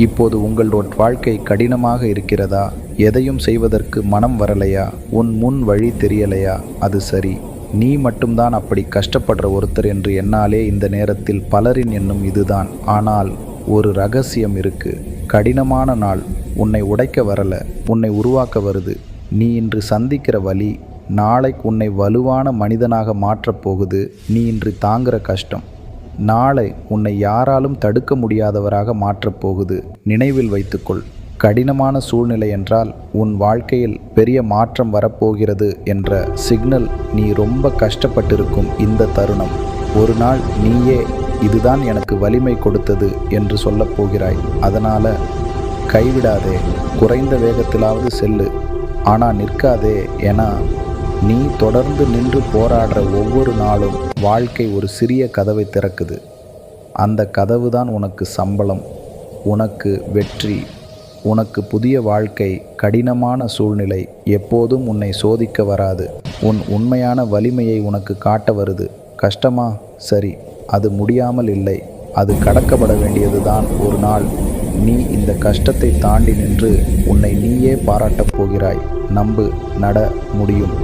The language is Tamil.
இப்போது உங்களோட வாழ்க்கை கடினமாக இருக்கிறதா? எதையும் செய்வதற்கு மனம் வரலையா? உன் முன் வழி தெரியலையா? அது சரி. நீ மட்டும்தான் அப்படி கஷ்டப்படுற ஒருத்தர் என்று என்னாலே இந்த நேரத்தில் பலரின் எண்ணம் இதுதான். ஆனால் ஒரு ரகசியம் இருக்கு. கடினமான நாள். உன்னை உடைக்க வரல. உன்னை உருவாக்க வருது. நீ இன்று சந்திக்கிற வழி நாளைக்கு உன்னை வலுவான மனிதனாக மாற்றப் போகுது. நீ இன்று தாங்குற கஷ்டம். நாளை உன்னை யாராலும் தடுக்க முடியாதவராக மாற்றப் போகுது. நினைவில் வைத்துக்கொள். கடினமான சூழ்நிலை என்றால் உன் வாழ்க்கையில் பெரிய மாற்றம் வரப்போகிறது என்ற சிக்னல் நீ ரொம்ப கஷ்டப்பட்டிருக்கும் இந்த தருணம். ஒரு நாள் நீயே இதுதான் எனக்கு வலிமை கொடுத்தது என்று சொல்லப் போகிறாய். அதனால் கைவிடாதே. குறைந்த வேகத்திலாவது செல்லு. ஆனால் நிற்காதே ஏன்னா நீ தொடர்ந்து நின்று போராடுற ஒவ்வொரு நாளும் வாழ்க்கை ஒரு சிறிய கதவை திறக்குது. அந்த கதவு தான் உனக்கு சம்பளம் உனக்கு வெற்றி உனக்கு புதிய வாழ்க்கை கடினமான சூழ்நிலை எப்போதும் உன்னை சோதிக்க வராது. உன் உண்மையான வலிமையை உனக்கு காட்ட வருது. கஷ்டமா? சரி அது முடியாமல் இல்லை. அது கடக்கப்பட வேண்டியதுதான் ஒரு நாள். நீ இந்த கஷ்டத்தை தாண்டி நின்று உன்னை நீயே பாராட்டப் போகிறாய். நம்பு நட முடியும்.